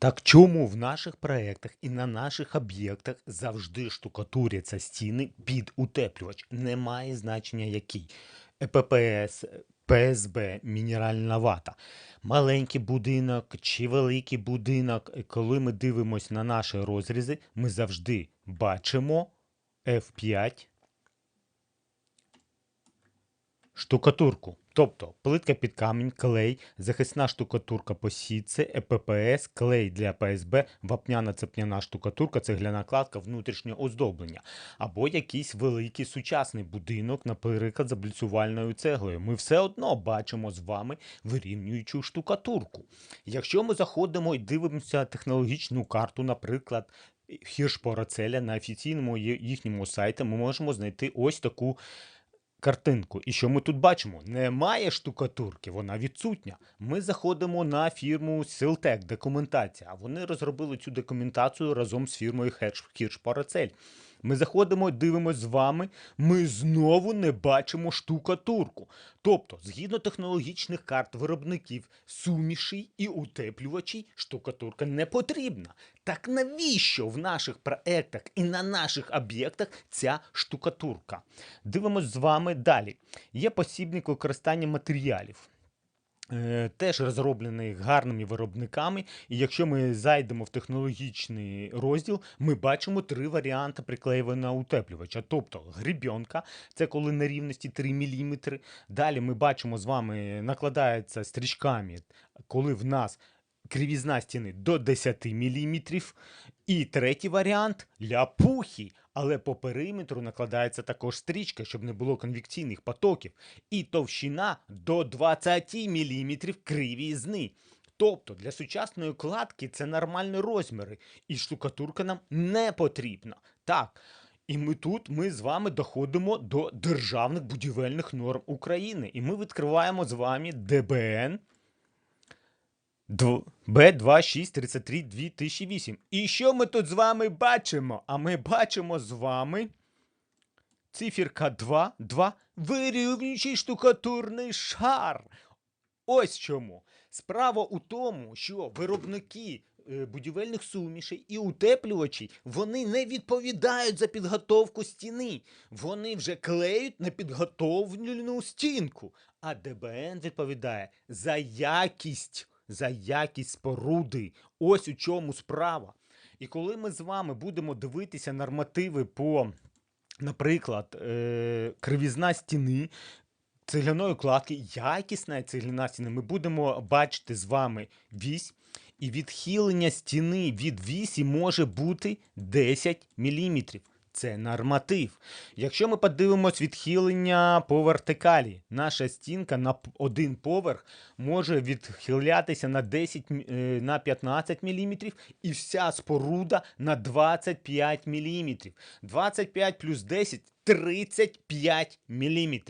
Так чому в наших проєктах і на наших об'єктах завжди штукатуряться стіни під утеплювач? Немає значення який. ЕППС, ПСБ, мінеральна вата. Маленький будинок чи великий будинок. Коли ми дивимося на наші розрізи, ми завжди бачимо F5 штукатурку. Тобто плитка під камінь, клей, захисна штукатурка по сітці, ЕППС, клей для ПСБ, вапняна цепняна штукатурка, цегляна кладка, внутрішнє оздоблення. Або якийсь великий сучасний будинок, наприклад, з обліцювальною цеглою. Ми все одно бачимо з вами вирівнюючу штукатурку. Якщо ми заходимо і дивимося технологічну карту, наприклад, Хіршпорацеля на офіційному їхньому сайті, ми можемо знайти ось таку картинку. І що ми тут бачимо? Немає штукатурки, вона відсутня. Ми заходимо на фірму Силтек, документація. А вони розробили цю документацію разом з фірмою Хіршпарацель. Ми заходимо, дивимося з вами. Ми знову не бачимо штукатурку. Тобто, згідно технологічних карт виробників сумішей і утеплювачів, штукатурка не потрібна. Так навіщо в наших проектах і на наших об'єктах ця штукатурка? Дивимось з вами далі. Є посібник використання матеріалів. Е, Теж розроблений гарними виробниками, і якщо ми зайдемо в технологічний розділ, ми бачимо три варіанти приклеювання утеплювача. Тобто грібьонка, це коли на рівності 3 мм. Далі ми бачимо з вами, накладається стрічками, коли в нас кривізна стіни до 10 мм. І третій варіант ляпухи, але по периметру накладається також стрічка, щоб не було конвекційних потоків. І товщина до 20 мм кривізни. Тобто для сучасної кладки це нормальні розміри, і штукатурка нам не потрібна. Так. І ми тут ми з вами доходимо до державних будівельних норм України. І ми відкриваємо з вами ДБН Дв- Б2633 2008. І що ми тут з вами бачимо? А ми бачимо з вами циферка 2, 2, вирівнюючий штукатурний шар. Ось чому. Справа у тому, що виробники е, будівельних сумішей і утеплювачі вони не відповідають за підготовку стіни. Вони вже клеють на підготовлену стінку. А ДБН відповідає за якість, за якість споруди. Ось у чому справа. І коли ми з вами будемо дивитися нормативи по, наприклад, е- кривізна стіни, цегляної кладки, якісна цегляна стіна, ми будемо бачити з вами вісь, і відхилення стіни від вісі може бути 10 мм. Це норматив. Якщо ми подивимось відхилення по вертикалі, наша стінка на один поверх може відхилятися на 10 е, на 15 мм і вся споруда на 25 мм. 25 плюс 10 35 мм.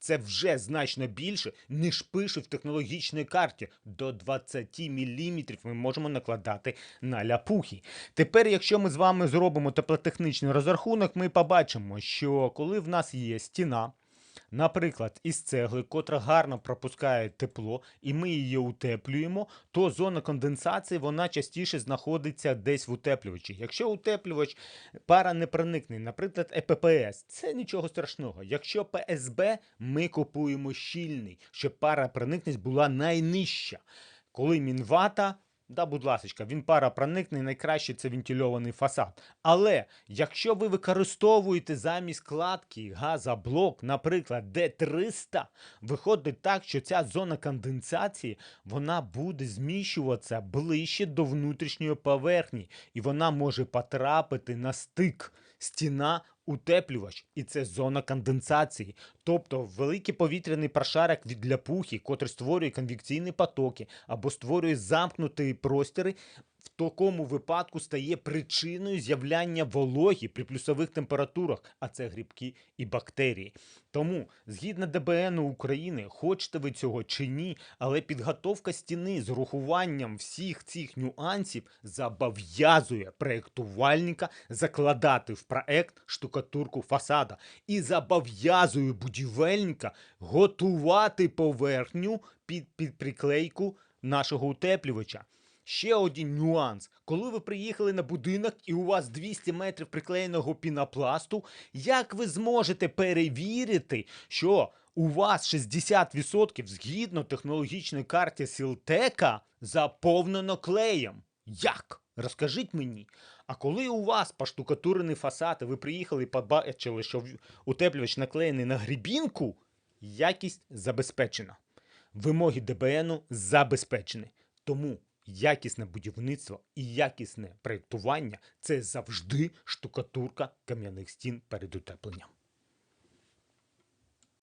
Це вже значно більше, ніж пише в технологічній карті. До 20 мм ми можемо накладати на ляпухи. Тепер, якщо ми з вами зробимо теплотехнічний розрахунок, ми побачимо, що коли в нас є стіна, наприклад, із цегли, котра гарно пропускає тепло, і ми її утеплюємо, то зона конденсації вона частіше знаходиться десь в утеплювачі. Якщо утеплювач паранепроникний, наприклад, ЕППС, це нічого страшного. Якщо ПСБ, ми купуємо щільний, щоб парапроникність була найнижча. Коли мінвата, да, будь ласка, він парапроникний, найкраще це вентильований фасад. Але якщо ви використовуєте замість кладки газоблок, наприклад, D300, виходить так, що ця зона конденсації вона буде зміщуватися ближче до внутрішньої поверхні, і вона може потрапити на стик стіна. Утеплювач, і це зона конденсації, тобто великий повітряний прошарок від ляпухи, котрий створює конвекційні потоки або створює замкнуті простори, в такому випадку стає причиною з'являння вологі при плюсових температурах, а це грибки і бактерії. Тому, згідно ДБН України, хочете ви цього чи ні, але підготовка стіни з урахуванням всіх цих нюансів зобов'язує проєктувальника закладати в проект штукатурку фасада і зобов'язує будівельника готувати поверхню під, під приклейку нашого утеплювача. ще один нюанс. Коли ви приїхали на будинок і у вас 200 метрів приклеєного пінопласту, як ви зможете перевірити, що у вас 60% згідно технологічної карти Сілтека заповнено клеєм? Як? Розкажіть мені. А коли у вас поштукатурений фасад, і ви приїхали і побачили, що утеплювач наклеєний на грібінку, якість забезпечена. Вимоги ДБНу забезпечені. Тому якісне будівництво і якісне проєктування це завжди штукатурка кам'яних стін перед утепленням.